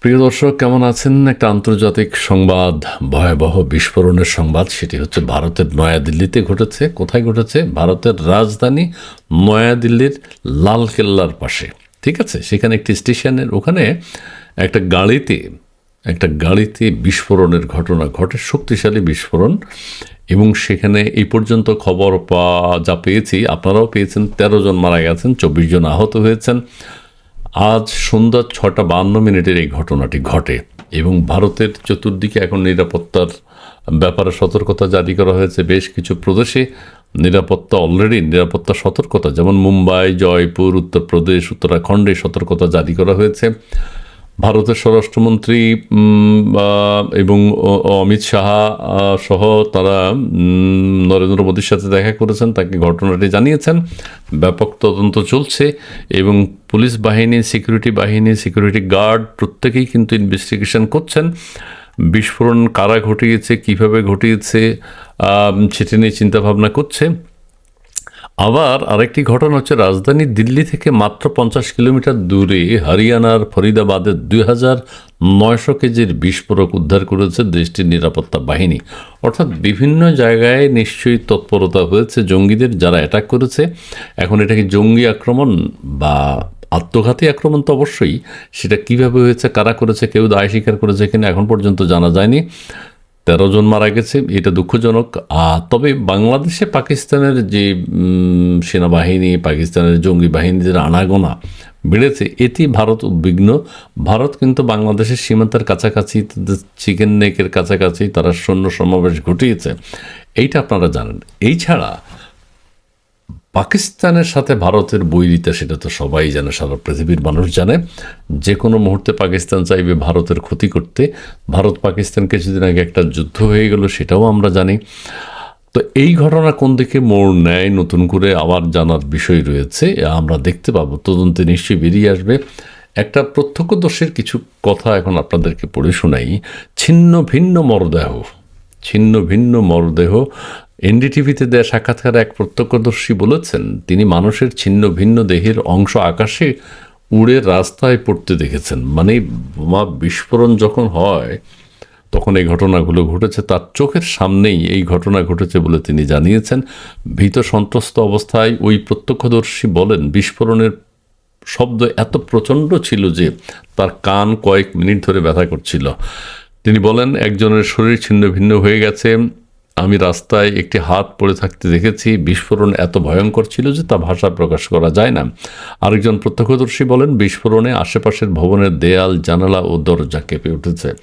প্রিয় দর্শক, কেমন আছেন? একটা আন্তর্জাতিক সংবাদ, ভয়াবহ বিস্ফোরণের সংবাদ, সেটি হচ্ছে ভারতের নয়াদিল্লিতে ঘটেছে। কোথায় ঘটেছে? ভারতের রাজধানী নয়াদিল্লির লালকেল্লার পাশে। ঠিক আছে? সেখানে একটি স্টেশনের ওখানে একটা গাড়িতে একটা গাড়িতে বিস্ফোরণের ঘটনা ঘটে, শক্তিশালী বিস্ফোরণ। এবং সেখানে এই পর্যন্ত খবর পাওয়া যা পেয়েছি, আপনারাও পেয়েছেন, তেরো জন মারা গেছেন, চব্বিশ জন আহত হয়েছেন। আজ সন্ধ্যা ছটা বান্ন মিনিটের এই ঘটনাটি ঘটে এবং ভারতের চতুর্দিকে এখন নিরাপত্তার ব্যাপারে সতর্কতা জারি করা হয়েছে। বেশ কিছু প্রদেশে নিরাপত্তা অলরেডি নিরাপত্তা সতর্কতা, যেমন মুম্বাই, জয়পুর, উত্তরপ্রদেশ, উত্তরাখণ্ডে সতর্কতা জারি করা হয়েছে। ভারতের স্বরাষ্ট্রমন্ত্রী এবং অমিত শাহা সহ তারা নরেন্দ্র মোদীর সাথে দেখা করেছেন, তাকে ঘটনাটি জানিয়েছেন। ব্যাপক তদন্ত চলছে এবং পুলিশ বাহিনী, সিকিউরিটি বাহিনী, সিকিউরিটি গার্ড প্রত্যেকেই কিন্তু ইনভেস্টিগেশন করছেন। বিস্ফোরণ কারা ঘটিয়েছে, কীভাবে ঘটিয়েছে সেটি নিয়ে চিন্তাভাবনা করছে। আবার আরেকটি ঘটনা হচ্ছে রাজধানী দিল্লি থেকে মাত্র পঞ্চাশ কিলোমিটার দূরে হরিয়ানার ফরিদাবাদের দুই হাজার নয়শো কেজির বিস্ফোরক উদ্ধার করেছে দেশটির নিরাপত্তা বাহিনী। অর্থাৎ বিভিন্ন জায়গায় নিশ্চয়ই তৎপরতা হয়েছে, জঙ্গিদের যারা অ্যাটাক করেছে। এখন এটা কি জঙ্গি আক্রমণ বা আত্মঘাতী আক্রমণ? তো অবশ্যই সেটা কীভাবে হয়েছে, কারা করেছে, কেউ দায় স্বীকার করেছে কিনা এখন পর্যন্ত জানা যায়নি। তেরো জন মারা গেছে, এটা দুঃখজনক। তবে বাংলাদেশে পাকিস্তানের যে সেনাবাহিনী, পাকিস্তানের জঙ্গি বাহিনীদের আনাগোনা বেড়েছে এটি ভারত উদ্বিগ্ন। ভারত কিন্তু বাংলাদেশের সীমান্তের কাছাকাছি চিকেন নেকের কাছাকাছি তারা সৈন্য সমাবেশ ঘটিয়েছে। এইটা আপনারা জানেন। এই ছাড়া পাকিস্তানের সাথে ভারতের বৈরিতা সেটা তো সবাই জানে, সারা পৃথিবীর মানুষ জানে। যে কোনো মুহূর্তে পাকিস্তান চাইবে ভারতের ক্ষতি করতে। ভারত পাকিস্তান কিছুদিন আগে একটা যুদ্ধ হয়ে গেল, সেটাও আমরা জানি। তো এই ঘটনা কোন দিকে মোড় নেয়, নতুন করে আবার জানার বিষয় রয়েছে আমরা দেখতে পাবো। তদন্তে নিশ্চয়ই বেরিয়ে আসবে। একটা প্রত্যক্ষদর্শীর কিছু কথা এখন আপনাদেরকে পড়ে শোনাই। ছিন্ন ভিন্ন মরদেহ, ছিন্ন ভিন্ন মরদেহ এনডিটিভিতে দেয়া সাক্ষাৎকারে এক প্রত্যক্ষদর্শী বলেছেন, তিনি মানুষের ছিন্ন ভিন্ন দেহের অংশ আকাশে উড়ে রাস্তায় পড়তে দেখেছেন। মানে বোমা বিস্ফোরণ যখন হয়, তখন এই ঘটনাগুলো ঘটেছে। তার চোখের সামনেই এই ঘটনা ঘটেছে বলে তিনি জানিয়েছেন। ভীত সন্ত্রস্ত অবস্থায় ওই প্রত্যক্ষদর্শী বলেন, বিস্ফোরণের শব্দ এত প্রচণ্ড ছিল যে তার কান কয়েক মিনিট ধরে ব্যথা করছিল। তিনি বলেন, একজনের শরীর ছিন্ন ভিন্ন হয়ে গেছে আমি রাস্তায় একটি হাত পড়ে থাকতে দেখেছি, বিস্ফোরণ এত ভয়ঙ্কর ছিল যে তা ভাষা প্রকাশ করা যায় না। আরেকজন প্রত্যক্ষদর্শী বলেন, বিস্ফোরণে আশেপাশের ভবনের দেয়াল, জানালা ও দরজা কেঁপে উঠেছে।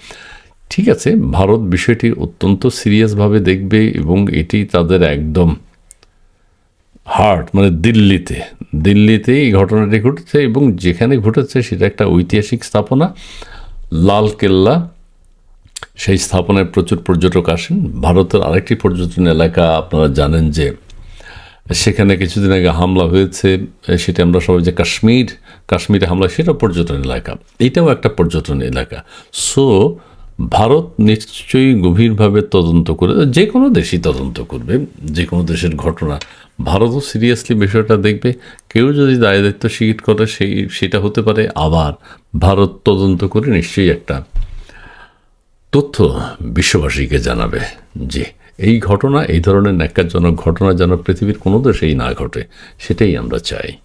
ঠিক আছে, ভারত বিষয়টি অত্যন্ত সিরিয়াসভাবে দেখবে এবং এটি তাদের একদম হার্ট মানে দিল্লিতে। দিল্লিতে এই ঘটনাটি ঘটেছে এবং যেখানে ঘটেছে সেটা একটা ঐতিহাসিক স্থাপনা লাল কেল্লা সেই স্থাপনায় প্রচুর পর্যটক আসেন। ভারতের আরেকটি পর্যটন এলাকা আপনারা জানেন যে, সেখানে কিছুদিন আগে হামলা হয়েছে। সেটা আমরা সবাই যে কাশ্মীর, কাশ্মীরে হামলা সেটা পর্যটন এলাকা। এটাও একটা পর্যটন এলাকা। সো, ভারত নিশ্চয়ই গভীরভাবে তদন্ত করে, যে কোনো দেশই তদন্ত করবে, যে কোনো দেশের ঘটনা। ভারতও সিরিয়াসলি বিষয়টা দেখবে। কেউ যদি দায় দায়িত্ব স্বীকার করে, সেই, সেটা হতে পারে। আবার ভারত তদন্ত করে নিশ্চয়ই একটা তথ্য বিশ্ববাসীকে জানাবে যে এই ঘটনা, এই ধরনের ন্যাক্কারজনক ঘটনা যেন পৃথিবীর কোনো দেশেই না ঘটে, সেটাই আমরা চাই।